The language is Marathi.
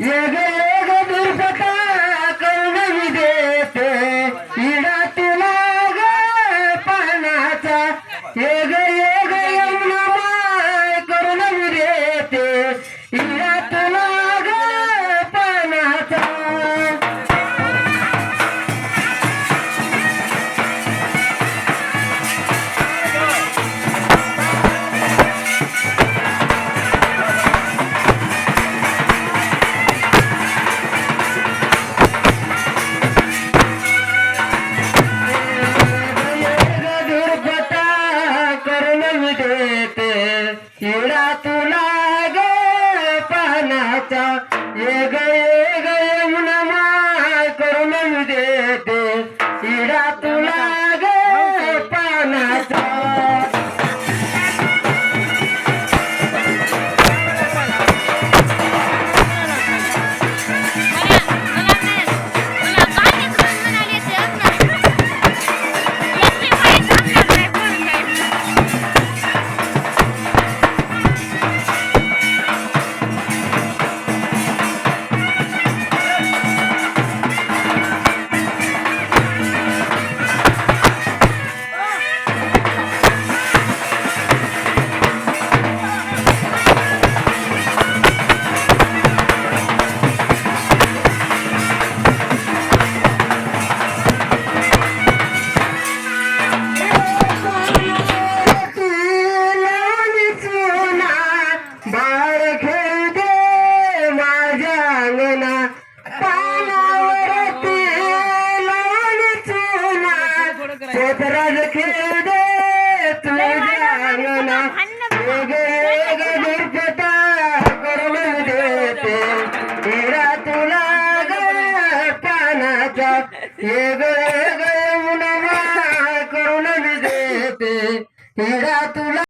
येग येग दुर्पटा करून मी देते. इडा तुला ग पानाचा. येग येग देते. हिडा तुला ग पानाचा ये ग ये ग यमुना माय करून देते. हिडा तुला ग पानाचा अंगणा खेळ दे तुझ्या करून देते. हिरा तुला ग पानाचा. वेगळे करून देते. हिरा तुला